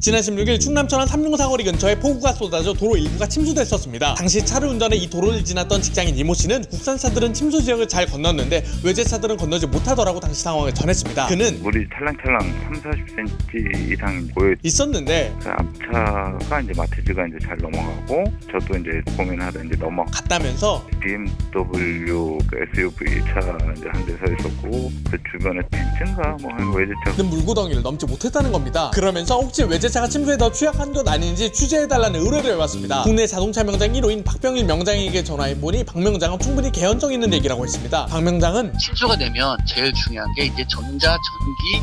지난 16일 충남 천안 삼룡 사거리 근처에 폭우가 쏟아져 도로 일부가 침수됐었습니다. 당시 차를 운전해 이 도로를 지났던 직장인 이모 씨는 국산차들은 침수 지역을 잘 건넜는데 외제차들은 건너지 못하더라고 당시 상황을 전했습니다. 그는 물이 찰랑찰랑 3, 40cm 이상 보여 있었는데 그 앞차가 이제 마티즈가 이제 잘 넘어가고 저도 이제 고민하다 이제 넘어 갔다면서 BMW 그 SUV 차 이제 한 대 서 있었고 그 주변에 벤츠인가 뭐 외제차 는 물구덩이를 넘지 못했다는 겁니다. 그러면서 혹시 외 제차가 침수에 더 취약한 것 아닌지 취재해달라는 의뢰를 해왔습니다. 국내 자동차 명장 1호인 박병일 명장에게 전화해보니 박 명장은 충분히 개연성 있는 얘기라고 했습니다. 박 명장은 침수가 되면 제일 중요한 게 이제 전자 전기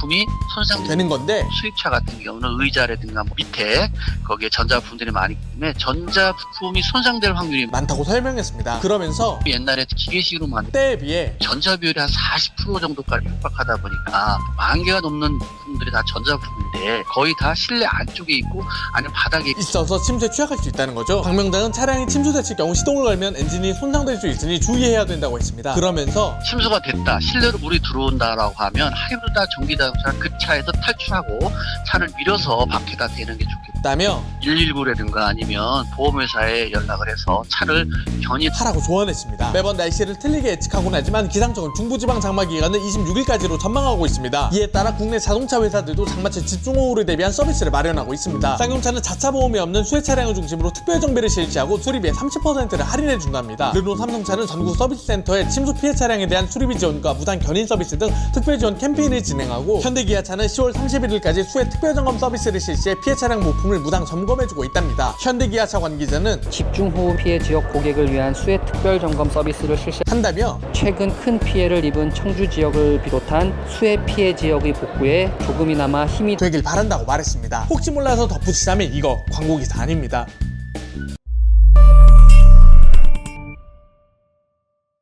부품이 손상되는 되는 건데 수입차 같은 경우는 의자라든가 뭐 밑에 거기에 전자 부품들이 많기 때문에 전자 부품이 손상될 확률이 많다고 설명했습니다. 그러면서 옛날에 기계식으로 만든 때에 비해 전자 비율이 한 40% 정도까지 촉박하다 보니까 만 개가 넘는 부품들이 다 전자 부품인데 거의 다 실내 안쪽에 있고 아니면 바닥에 있어서 침수에 취약할 수 있다는 거죠. 박 명장은 차량이 침수됐을 경우 시동을 걸면 엔진이 손상될 수 있으니 주의해야 된다고 했습니다. 그러면서 침수가 됐다 실내로 물이 들어온다라고 하면 하이브리드 전기 자동차 그 차에서 탈출하고 차를 밀어서 밖에다 대는 게 좋 겠다. 다며 119라든가 아니면 보험회사에 연락을 해서 차를 견인 하라고 조언했습니다. 매번 날씨를 틀리게 예측하곤 하지만 기상청은 중부지방 장마 기간은 26일까지로 전망하고 있습니다. 이에 따라 국내 자동차 회사들도 장마철 집중호우를 대비한 서비스를 마련하고 있습니다. 쌍용차는 자차 보험이 없는 수혜 차량을 중심으로 특별 정비를 실시하고 수리비의 30%를 할인해 준답니다. 르노 삼성차는 전국 서비스 센터에 침수 피해 차량에 대한 수리비 지원과 무상 견인 서비스 등 특별 지원 캠페인을 진행하고 현대기아차는 10월 31일까지 수혜 특별 점검 서비스를 실시해 피해 차량 부품 을 무상 점검해주고 있답니다. 현대기아차 관계자는 집중호우 피해 지역 고객을 위한 수해 특별 점검 서비스를 실시한다며 한다며 최근 큰 피해를 입은 청주 지역을 비롯한 수해 피해 지역의 복구에 조금이나마 힘이 되길 바란다고 말했습니다. 혹시 몰라서 덧붙이자면 이거 광고 기사 아닙니다.